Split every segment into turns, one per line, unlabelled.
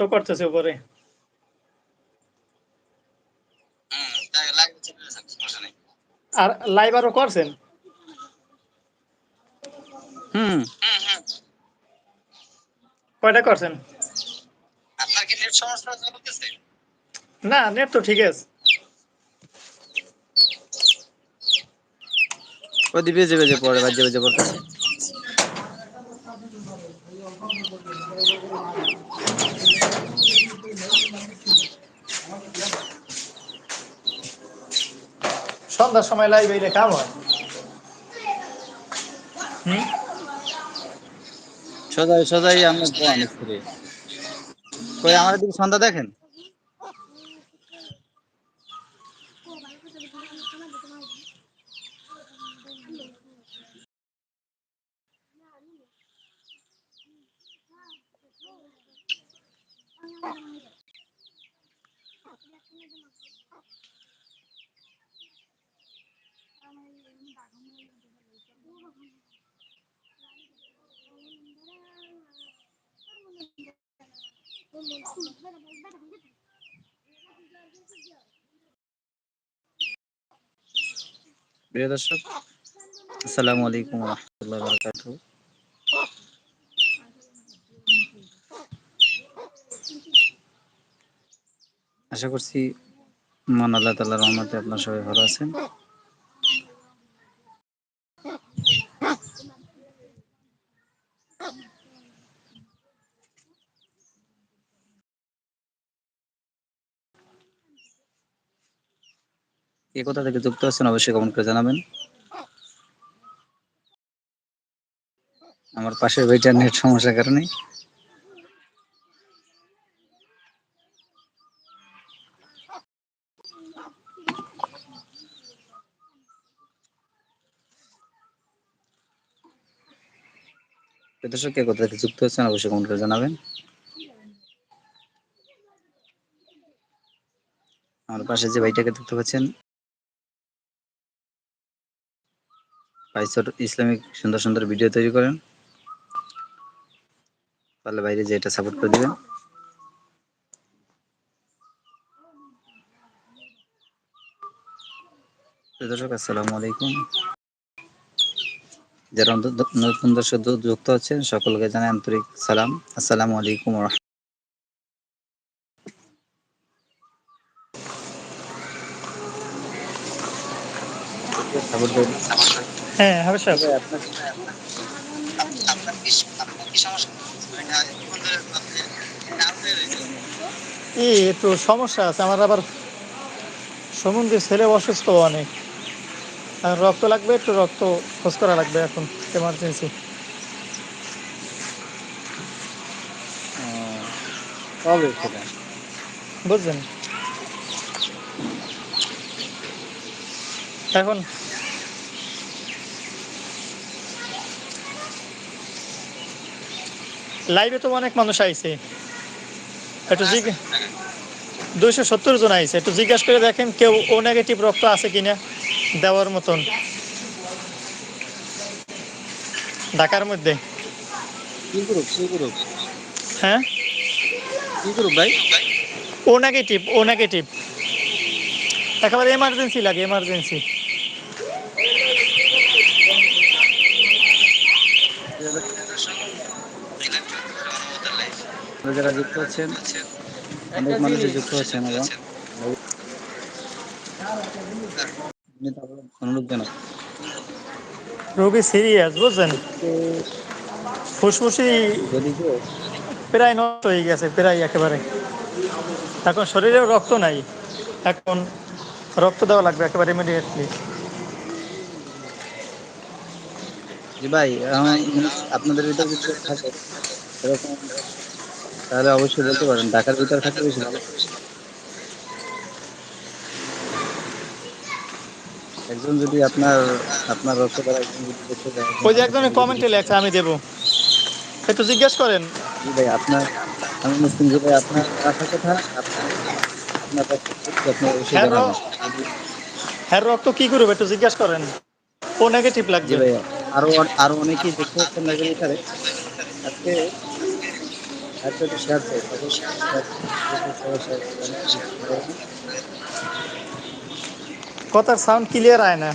তো করতেছে উপরে। আর লাইভ আরও করছেন?
হুম।
কয়টা করছেন?
আপনার কি নেট সমস্যা চলতেছে
না নেট তো ঠিক আছে।
ওই দিবে যে বেজে পড়ে বাজে বেজে পড়তেছে।
সন্ধ্যার সময় লাইভ এই কাম হুম?
সদাই সদাই আমরা কই আমাদের দিকে সন্ধ্যা দেখেন? প্রিয় দর্শক, আসসালামু আলাইকুম রহমতুল্লাহ বারকাত আশা করছি মান আল্লাহ তাল্লাহ রহমতে আপনার সবাই ভালো আছেন। কে কোথা থেকে যুক্ত আছেন, অবশ্যই কমেন্ট করে জানাবেন। আমার পাশের বইটার নেট সমস্যার কারণে। দর্শক কে কোথা থেকে যুক্ত আছেন, অবশ্যই কমেন্ট করে জানাবেন। আমার পাশে যে ভাইটাকে দেখতে পাচ্ছেন ভাই ইসলামিক সুন্দর সুন্দর ভিডিও তৈরি করেন। তাহলে বাইরে যে এটা সাপোর্ট করে দিবেন। দর্শক, আসসালামু আলাইকুম। যারা নতুন- দর্শক যুক্ত হচ্ছেন সকলকে জানাই আন্তরিক সালাম। আসসালামু আলাইকুম ওয়া রাহমাতুল্লাহ। সাপোর্ট করে দিন।
হ্যাঁ হবে সাহেব
তবে আপনার
আপনার কি আপনার কি সমস্যা এটা কোন ধরে আপনি হয়ে
এই একটু সমস্যা আছে। আমার আবার সমুদ্রের ছেলে অসুস্থ অনেক। রক্ত লাগবে একটু রক্ত খোঁজ করা লাগবে এখন এমার্জেন্সি
আহ, কবে সেটা
বুঝছেন এখন লাইভে তো অনেক মানুষ আইছে। একটু জিজ্ঞেস দুইশো সত্তর জন আইছে। একটু জিজ্ঞাসা করে দেখেন কেউ ও নেগেটিভ রক্ত আছে কিনা দেওয়ার মতন। ঢাকার মধ্যে। হ্যাঁ?
ভাই?
ও নেগেটিভ ও নেগেটিভ একেবারে এমার্জেন্সি লাগে এমার্জেন্সি
যারা যুক্ত হচ্ছেন অনেক মানুষই যুক্ত এবং অনুরোধ
রোগী সিরিয়াস বুঝছেন? ফুসফুসি প্রায় নষ্ট হয়ে গেছে প্রায় একেবারে। এখন শরীরেও রক্ত নাই। এখন রক্ত দেওয়া লাগবে একেবারে ইমিডিয়েটলি
ভাই আপনাদের ভিতর কেউ থাকে? এরকম তাহলে অবশ্যই বলতে পারেন ঢাকার ভিতরে থাকলে বেশি ভালো। একজন যদি আপনার আপনার রক্ত দ্বারা একজন যদি দেখতে যায়
ওই যে একজনের কমেন্টে লেখা আমি দেবো। একটু জিজ্ঞেস করেন।
জি ভাই আপনার আমি মুসলিম জি ভাই আপনার আশা কথা আপনার আপনার
হ্যাঁ, হ্যাঁ রক্ত কি করবে? একটু জিজ্ঞেস করেন। ও নেগেটিভ
জি
লাগবে
ভাই আরও আরও অনেকেই দেখতে পাচ্ছেন ভিতরে আজকে শেয়ার চাই?
কথার সাউন্ড ক্লিয়ার আয় না।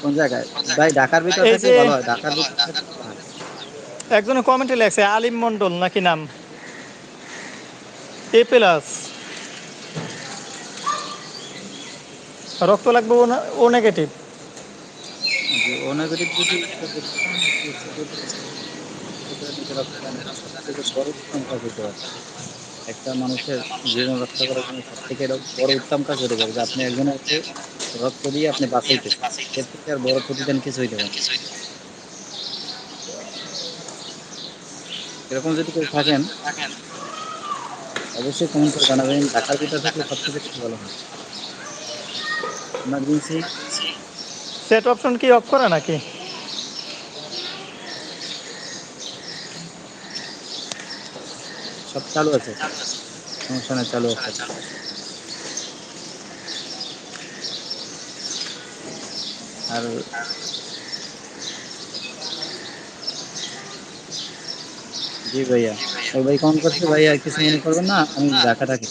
কোন জায়গায়? ভাই ঢাকার ভিতর ভালো হয় ঢাকার ভিতর
একজনে কমেন্টে লেখছে আলিম মন্ডল নাকি নাম? এ প্লাস রক্ত লাগবে ও নেগেটিভ
ও নেগেটিভ যদি এটা সবথেকে বড় উত্তম কাজ হতে পারে। একটা মানুষের জীবন রক্ষা করার জন্য সব থেকে বড় উত্তম কাজ হতে পারে যে আপনি একজনকে রক্ত দিয়ে আপনি বাঁচাইতেছেন এর থেকে আর বড় প্রতিদান কিছু হইতে পারে এরকম যদি কেউ থাকেন, অবশ্যই কমেন্ট করে জানাবেন। ঢাকার ভিতর থাকলে সব থেকে বেশি ভালো হয়। ইমার্জেন্সি
সেট অপশন কি অফ করে নাকি?
সব চালু আছে? সমস্যা নেই চালু আছে। আর জি ভাইয়া ওই ভাই কমেন্ট করছে ভাইয়া কিছু মনে করবেন না আমি ঢাকা থাকি।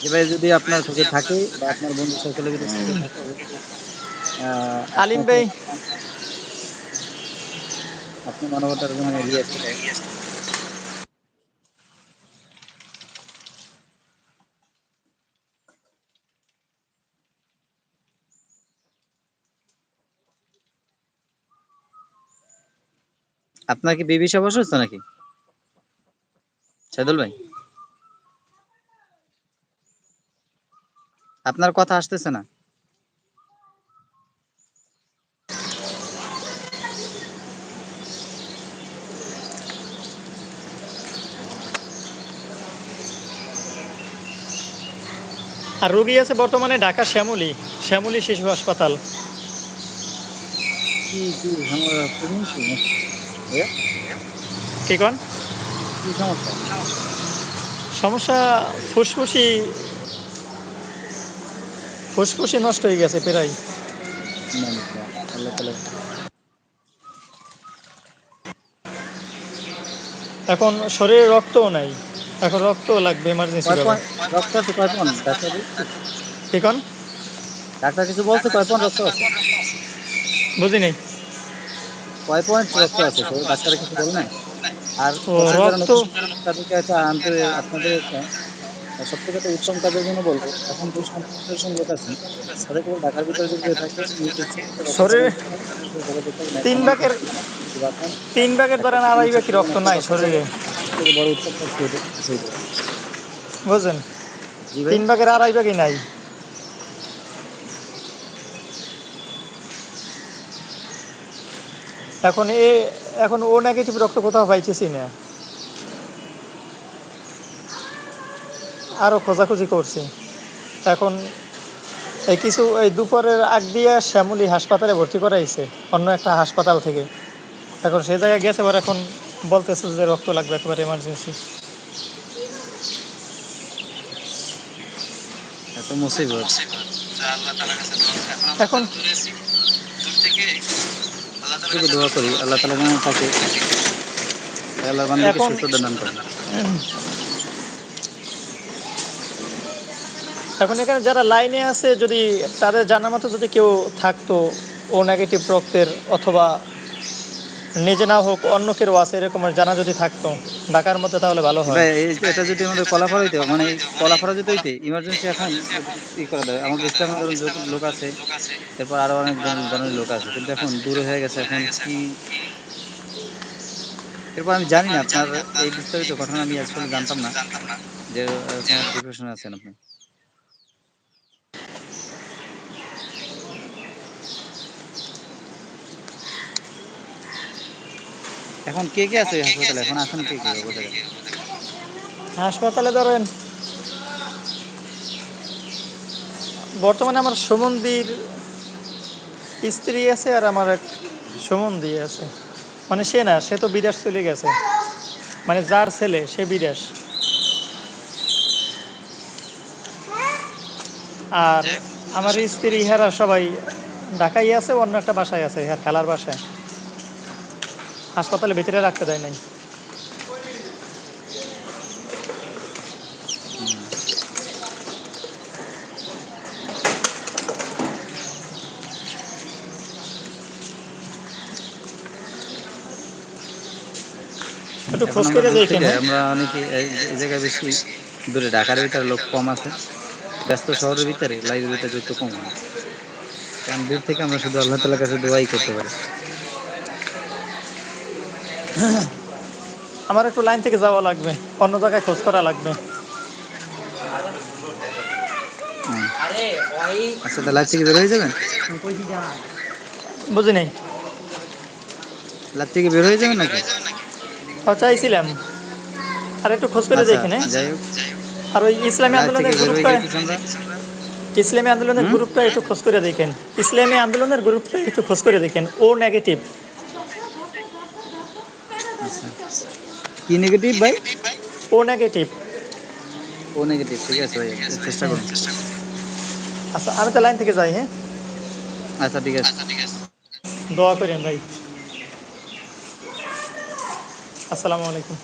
জি ভাই যদি আপনার সুখে থাকে বা আপনার বন্ধু সকলে যদি সুখে থাকে আহ,
আলিম ভাই।
আপনি মানবতার জন্য এগিয়ে আসতে আপনার কি বেবি সব অসুস্থ নাকি? সাইদুল ভাই? আপনার কথা আসতেছে না।
আর রুগী আছে বর্তমানে ঢাকা শ্যামলী শ্যামলী শিশু হাসপাতাল।
কি কি আমার
কি কন?
সমস্যা
ফুসফুসি ফুসফুসি নষ্ট হয়ে গেছে প্রায়। এখন শরীরে রক্তও নাই। এখন রক্ত লাগবে এমার্জেন্সি
রক্ত আছে কয় পয়েন্ট? ডাক্তার বলছে? ডাক্তার কিছু বলছে কয় রক্ত আছে?
বুঝি নেই
কয় পয়েন্ট রক্ত আছে তো? ডাক্তার কিছু বলে নাই? আর
রক্ত-
তাদেরকে একটা আনতে আপনাদের সব থেকে একটা উত্তম কাজের জন্য বলব এখন যে সম্পূর্ণ লোক আছেন তাদের কেবল ঢাকার ভিতরে যদি থাকে
শরীরে তিন ভাগের তিন ভাগের ধরেন আড়াই ভাগ রক্ত নাই শরীরে।
বড় উত্তম পারে।
বুঝলেন? তিন ভাগের আড়াই ভাগই নাই। এখন এ এখন ও নেগেটিভ রক্ত কোথাও পাইতেছি না। আরও খোঁজাখুঁজি করছি। এখন এই কিছু এই দুপুরের আগ দিয়ে শ্যামলী হাসপাতালে ভর্তি করাইছে অন্য একটা হাসপাতাল থেকে। এখন সেই জায়গায় গেছে এবার এখন বলতেছে যে রক্ত লাগবে একেবারে এমার্জেন্সি এখন
শুধু দোয়া করি আল্লাহ তালা যেন থাকে আল্লাহ
বান্ধবকে
সুস্থতা দান করেন।
এখন এখানে যারা লাইনে আছে যদি তাদের জানার মতো যদি কেউ থাকতো ও নেগেটিভ রক্তের অথবা নিজে না হোক অন্য কেউ আছে, এরকম জানা যদি থাকতো, ঢাকার মধ্যে তাহলে ভালো হয়।
এটা যদি আমাদের কলাফাড়া হইতে মানে কলাফাড়া যদি হইতে ইমার্জেন্সি এখন ই করা দেয়। আমাদের ইসলামের লোক আছে, এরপর আরও অনেক ধরনের লোক আছে। কিন্তু এখন দূরে হয়ে গেছে, এখন কি? এরপর আমি জানি না, আপনার এই বিস্তারিত ঘটনা আমি আসলে জানতাম না, যে ডিপ্রেশনে আছেন আপনি। এখন কে কে আছে হাসপাতালে? এখন আছেন কে কে
হাসপাতালে? ধরেন, বর্তমানে আমার সুমন্দির স্ত্রী আছে আর আমার এক সুমন্দি আছে। মানে সে না, সে তো বিদেশ চলে গেছে। মানে যার ছেলে, সে বিদেশ। আর আমার স্ত্রী ইহারা সবাই ঢাকাই আছে, অন্য একটা বাসায় আছে ইহার খেলার বাসায়। হাসপাতালে ভেতরে রাখতে দেয় নাই। একটু হ্যাঁ।
আমরা অনেকে এই জায়গায় বেশি দূরে ঢাকার ভিতরে লোক কম আছে। ব্যস্ত শহরের ভিতরে লাইব্রেরিটা যত কম হয় কারণ দূর থেকে আমরা শুধু আল্লাহ তালার কাছে দোয়াই করতে পারি।
আমার একটু লাইন থেকে যাওয়া লাগবে। অন্য জায়গায় খোঁজ করা লাগবে।
আচ্ছা তাহলে লাইভ থেকে বের হয়ে যাবেন?
বুঝি নেই।
লাইভ থেকে বের হয়ে যাবেন নাকি?
চাইছিলাম। আর একটু খোঁজ করে
আচ্ছা
দেখেন?
যাই হোক।
আর ওই ইসলামী আন্দোলনের গ্রুপটা ইসলামী আন্দোলনের গ্রুপটা একটু খোঁজ করে দেখেন। ইসলামী আন্দোলনের গ্রুপটা একটু খোঁজ করে দেখেন। ও নেগেটিভ।
কি নেগেটিভ ভাই?
ও নেগেটিভ
ও নেগেটিভ ঠিক আছে ভাই চেষ্টা করুন।
আচ্ছা আমি তো লাইন থেকে যাই হ্যাঁ?
আচ্ছা ঠিক আছে।
দোয়া করেন ভাই। আসসালামু আলাইকুম।